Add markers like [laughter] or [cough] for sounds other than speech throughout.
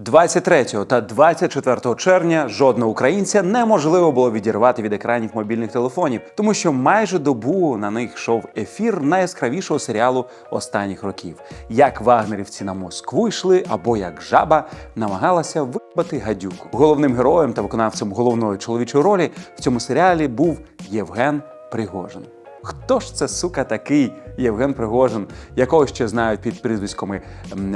23 та 24 червня жодного українця неможливо було відірвати від екранів мобільних телефонів, тому що майже добу на них йшов ефір найяскравішого серіалу останніх років. Як вагнерівці на Москву йшли, або як жаба намагалася вибити гадюку. Головним героєм та виконавцем головної чоловічої ролі в цьому серіалі був Євген Пригожин. Хто ж це сука такий Євген Пригожин, якого ще знають під прізвиськами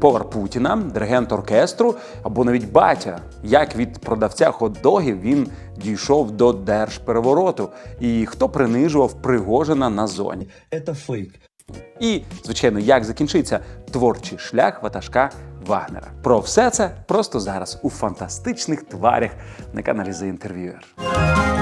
повар Путіна, диригент оркестру або навіть батя? Як від продавця хот-догів він дійшов до держперевороту? І хто принижував Пригожина на зоні? Это фейк. І, звичайно, як закінчиться творчий шлях ватажка Вагнера. Про все це просто зараз у фантастичних тварях на каналі The Interviewer.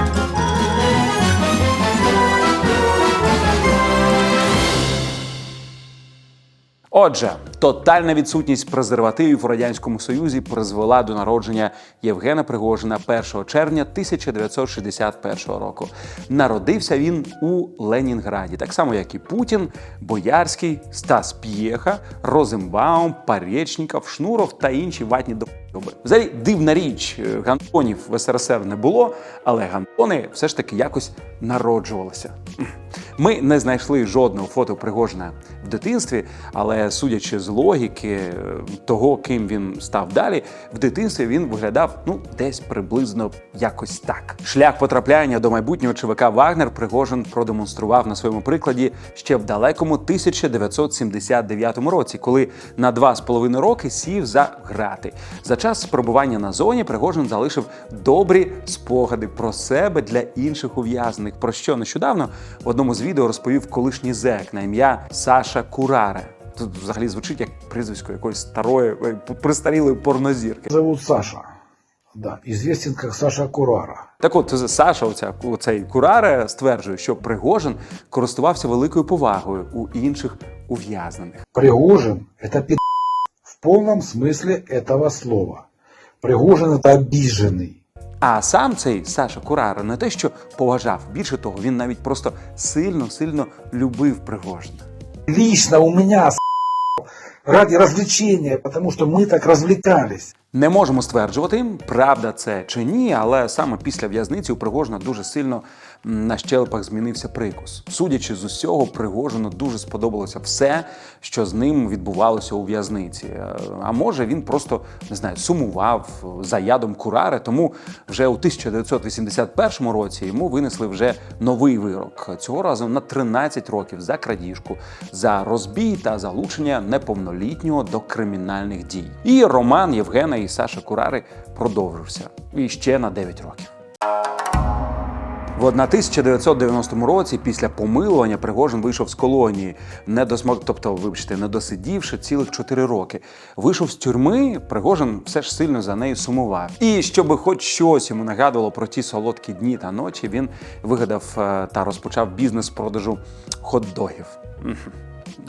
Отже, тотальна відсутність презервативів у радянському союзі призвела до народження Євгена Пригожина 1 червня 1961 року. Народився він у Ленінграді, так само як і Путін, Боярський, Стас П'єха, Розенбаум, Парєчніков, Шнуров та інші ватні до. Взагалі дивна річ, е, гантонів в СРСР не було, але гантони все ж таки якось народжувалися. Ми не знайшли жодного фото Пригожина в дитинстві, але судячи з логіки е, того, ким він став далі, в дитинстві він виглядав ну десь приблизно якось так. Шлях потрапляння до майбутнього ЧВК Вагнер Пригожин продемонстрував на своєму прикладі ще в далекому 1979 році, коли на два з половиною роки сів за грати. За час перебування на зоні Пригожин залишив добрі спогади про себе для інших ув'язнених. Про що нещодавно в одному з відео розповів колишній зек на ім'я Саша Кураре. Тут взагалі звучить як прізвисько якоїсь старої е, пристарілої порнозірки. зовут Саша. Да, известен как Саша Курара. Так от Саша, оця, оцей Кураре, стверджує, що Пригожин користувався великою повагою у інших ув'язнених. Пригожин – это пи*** в полном смысле этого слова. Пригожин – это обиженный. А сам цей Саша Курара не те, що поважав, більше того, він навіть просто сильно-сильно любив Пригожина. Лично у мене раді розвлечення, тому що ми так розвлікались. Не можемо стверджувати, правда це чи ні, але саме після в'язниці у Пригожина дуже сильно на щелепах змінився прикус. Судячи з усього, Пригожину дуже сподобалося все, що з ним відбувалося у в'язниці. Е, А може він просто не знаю, сумував за ядом Курари, тому вже у 1981 році йому винесли вже новий вирок. Цього разу на 13 років за крадіжку, за розбій та залучення неповнолітнього до кримінальних дій. І роман Євгена і Саша Курари продовжився і ще на 9 років. В 1990 році, після помилування, Пригожин вийшов з колонії, не досмог, тобто, вибачте, не досидівши цілих 4 роки. Вийшов з тюрми, Пригожин все ж сильно за нею сумував. І щоб хоч щось йому нагадувало про ті солодкі дні та ночі, він вигадав е, та розпочав бізнес продажу хот-догів.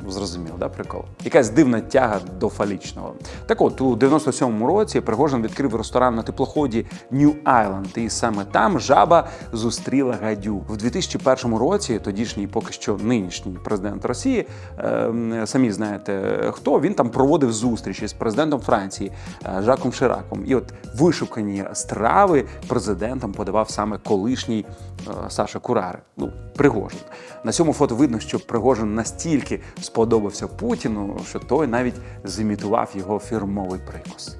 Зрозуміло, да, прикол? Якась дивна тяга до фалічного. Так от, у 97-му році Пригожин відкрив ресторан на теплоході New Island, і саме там жаба зустріла гадю. В 2001 році тодішній, поки що нинішній президент Росії, е, самі знаєте хто, він там проводив зустрічі з президентом Франції е, Жаком Шираком. І от вишукані страви президентом подавав саме колишній е, Саша Курари. Ну, Пригожин. На цьому фото видно, що Пригожин настільки сподобався Путіну, що той навіть зімітував його фірмовий прикус.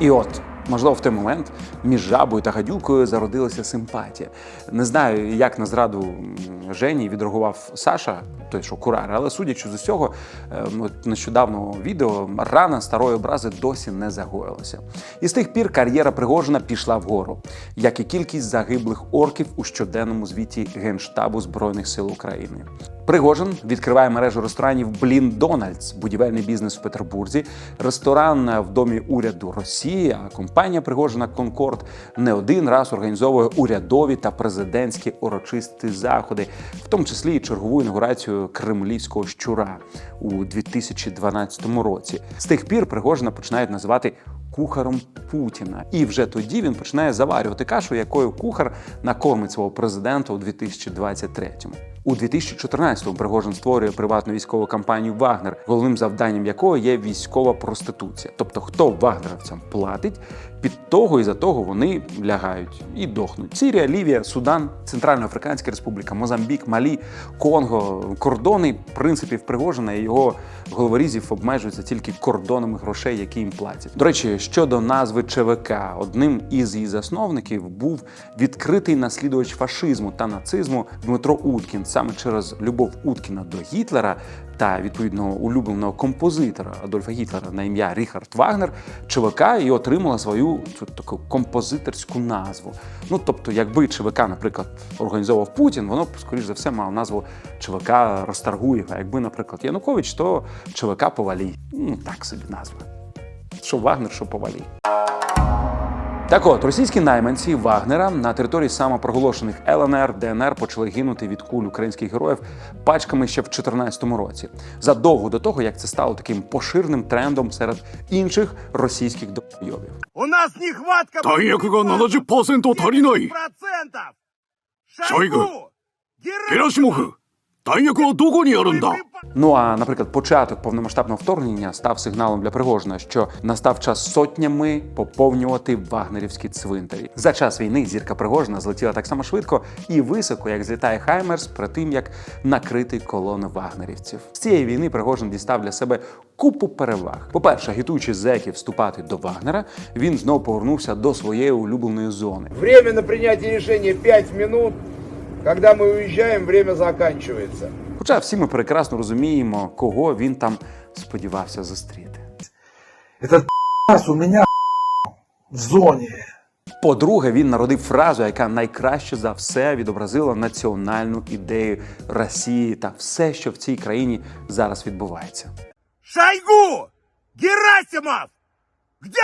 І от, можливо, в той момент між жабою та гадюкою зародилася симпатія. Не знаю, як на зраду Жені відреагував Саша, той що Курар, але судячи з усього, е, от нещодавно відео рана старої образи досі не загоїлася. І з тих пір кар'єра Пригожина пішла вгору, як і кількість загиблих орків у щоденному звіті Генштабу Збройних сил України. Пригожин відкриває мережу ресторанів Блін Дональдс, будівельний бізнес в Петербурзі, ресторан в домі уряду Росії. А компанія Пригожина Конкорд не один раз організовує урядові та президентські урочисті заходи, в тому числі і чергову інаугурацію кремлівського щура у 2012 році. З тих пір Пригожина починають називати. Кухаром Путіна, і вже тоді він починає заварювати кашу, якою кухар накормить свого президента у 2023-му. У 2014-му Пригожин створює приватну військову компанію Вагнер, головним завданням якого є військова проституція. Тобто, хто вагнеровцям платить, під того і за того вони лягають і дохнуть. Сирія, Лівія, Судан, Центральноафриканська Республіка, Мозамбік, Малі, Конго, кордони принципів Пригожина і його головорізів обмежуються тільки кордонами грошей, які їм платять. До речі, щодо назви ЧВК, одним із її засновників був відкритий наслідувач фашизму та нацизму Дмитро Уткін. Саме через любов Уткіна до Гітлера та відповідного улюбленого композитора Адольфа Гітлера на ім'я Ріхард Вагнер, ЧВК і отримала свою цю таку композиторську назву. Ну тобто, якби ЧВК, наприклад, організовував Путін, воно б скоріш за все мало назву ЧВК Розтаргуєв. А якби, наприклад, Янукович, то ЧВК Повалій. Ну так собі назва. Що Вагнер, що Повалій. Так от російські найманці Вагнера на території самопроголошених ЛНР ДНР почали гинути від куль українських героїв пачками ще в 2014 році, задовго до того, як це стало таким поширним трендом серед інших російських допойовів. У нас ніхватка Та якого на 70% 10%! Шойгу! Таєко дугоні оренда. Ну а наприклад, початок повномасштабного вторгнення став сигналом для Пригожина, що настав час сотнями поповнювати вагнерівські цвинтарі. За час війни зірка Пригожина злетіла так само швидко і високо, як злітає Хаймерс, при тим як накрити колони вагнерівців. З цієї війни Пригожин дістав для себе купу переваг. По-перше, агітуючи зеків вступати до Вагнера, він знову повернувся до своєї улюбленої зони. Время на прийняття рішення 5 хвилин. Когда мы уезжаем, время заканчивается. Хоча всі ми прекрасно розуміємо, кого він там сподівався зустріти. Этот пи***ц у меня в зоне. По-друге, він народив фразу, яка найкраще за все відобразила національну ідею Росії та все, що в цій країні зараз відбувається. Шойгу! Герасимов! Где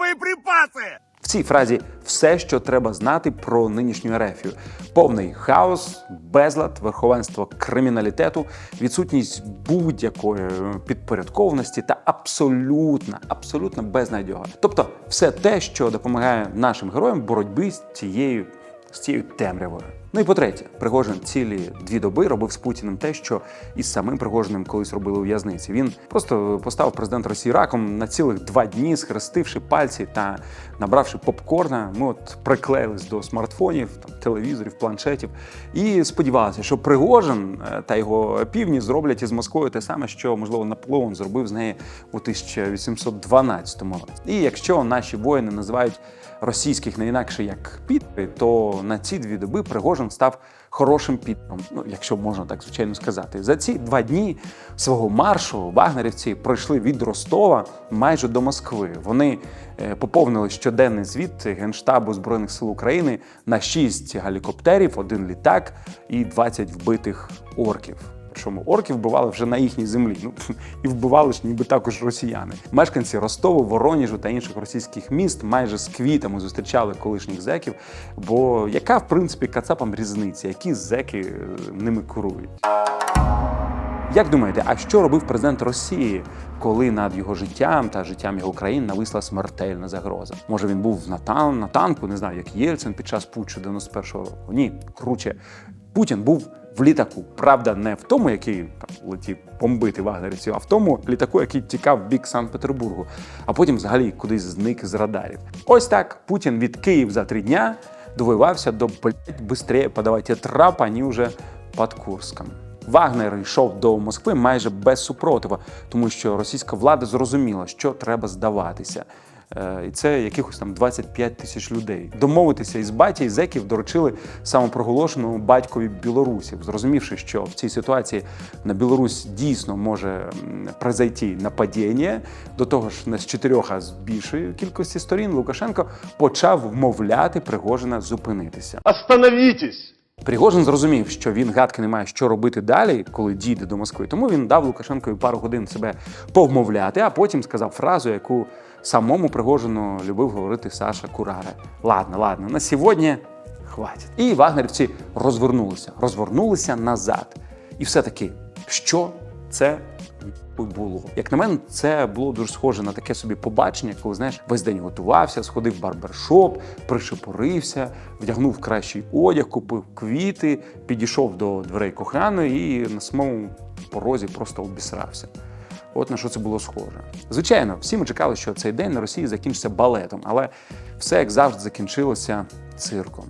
боеприпасы? Цій фразі все, що треба знати про нинішню ерефію: повний хаос, безлад, верховенство криміналітету, відсутність будь-якої підпорядкованості та абсолютна, абсолютна безнадьога. Тобто, все те, що допомагає нашим героям боротьби з цією з цією темрявою. Ну і по-третє, Пригожин цілі дві доби робив з Путіним те, що із самим Пригожиним колись робили у в'язниці. Він просто поставив президента Росії раком на цілих два дні, схрестивши пальці та набравши попкорна. Ми от приклеїлись до смартфонів, там, телевізорів, планшетів, і сподівалися, що Пригожин е, та його півні зроблять із Москвою те саме, що можливо Наполеон зробив з неї у 1812 році. І якщо наші воїни називають російських не інакше як підри, то на ці дві доби Пригожин став хорошим підром, ну якщо можна так звичайно сказати. За ці два дні свого маршу вагнерівці пройшли від Ростова майже до Москви. Вони е, поповнили щоденний звіт Генштабу Збройних сил України на 6 гелікоптерів, один літак і 20 вбитих орків. Причому орків вбивали вже на їхній землі. Ну [laughs] і вбивали ж ніби також росіяни. Мешканці Ростову, Вороніжу та інших російських міст майже з квітами зустрічали колишніх зеків. Бо яка в принципі кацапам різниця, які зеки е, ними керують? Як думаєте, а що робив президент Росії, коли над його життям та життям його країн нависла смертельна загроза? Може він був на, тан- на танку, не знаю, як Єльцин під час путчу 91-го року? Ні, круче. Путін був в літаку. Правда, не в тому, який там летів бомбити вагнерівців, а в тому літаку, який тікав в бік Санкт-Петербургу, а потім взагалі кудись зник з радарів. Ось так Путін від Київ за три дня довоювався до блять быстрее подавайте трап, ані вже під Курском. Вагнер йшов до Москви майже без супротиву, тому що російська влада зрозуміла, що треба здаватися. Е, І це якихось там 25 тисяч людей. Домовитися із баті і зеків доручили самопроголошеному батькові білорусів, зрозумівши, що в цій ситуації на Білорусь дійсно може м, произойти нападіння. До того ж, не з чотирьох, а з більшої кількості сторін Лукашенко почав вмовляти Пригожина зупинитися. Остановитесь! Пригожин зрозумів, що він гадки не має, що робити далі, коли дійде до Москви. Тому він дав Лукашенкові пару годин себе повмовляти, а потім сказав фразу, яку самому Пригожину любив говорити Саша Курара. Ладно, ладно, на сьогодні хватить. І вагнерівці розвернулися, розвернулися назад. І все таки, що це було. Як на мене, це було дуже схоже на таке собі побачення, коли знаєш, весь день готувався, сходив в барбершоп, пришепурився, вдягнув кращий одяг, купив квіти, підійшов до дверей коханої і на самому порозі просто обісрався. От на що це було схоже. Звичайно, всі ми чекали, що цей день на Росії закінчиться балетом, але все як завжди закінчилося цирком.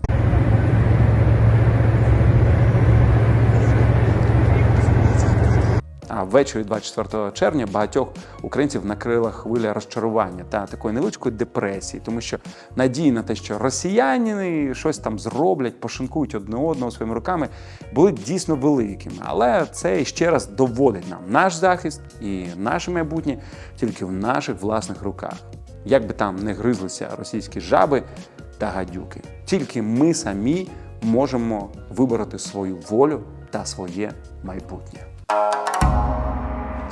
А ввечері 24 червня багатьох українців накрила хвиля розчарування та такої невеличкої депресії, тому що надії на те, що росіяни щось там зроблять, пошинкують одне одного своїми руками, були дійсно великими. Але це ще раз доводить нам наш захист і наше майбутнє тільки в наших власних руках. Як би там не гризлися російські жаби та гадюки, тільки ми самі можемо вибороти свою волю та своє майбутнє.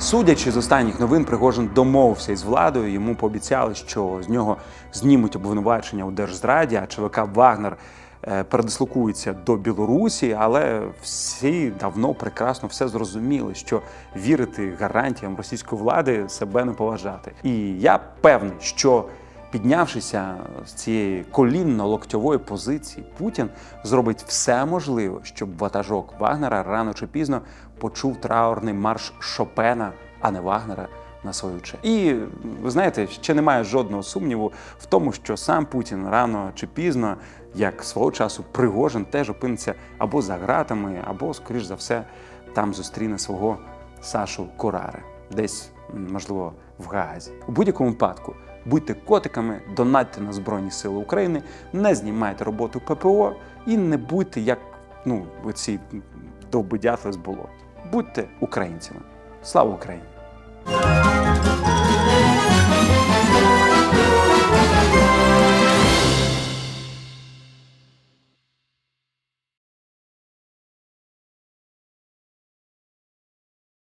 Судячи з останніх новин, Пригожин домовився із владою. Йому пообіцяли, що з нього знімуть обвинувачення у держзраді, а ЧВК Вагнер е, передислокується до Білорусі. Але всі давно прекрасно все зрозуміли, що вірити гарантіям російської влади себе не поважати. І я певний, що піднявшися з цієї колінно-локтьової позиції, Путін зробить все можливе, щоб ватажок Вагнера рано чи пізно почув траурний марш Шопена, а не Вагнера. На свою честь. І ви знаєте, ще немає жодного сумніву в тому, що сам Путін рано чи пізно, як свого часу Пригожин, теж опиниться або за ґратами, або, скоріш за все, там зустріне свого Сашу Корари, десь, можливо, в Гаазі. У будь-якому випадку будьте котиками, донатьте на Збройні Сили України, не знімайте роботу ППО і не будьте як ну, оці довбодятли з болот. Будьте українцями. Слава Україні!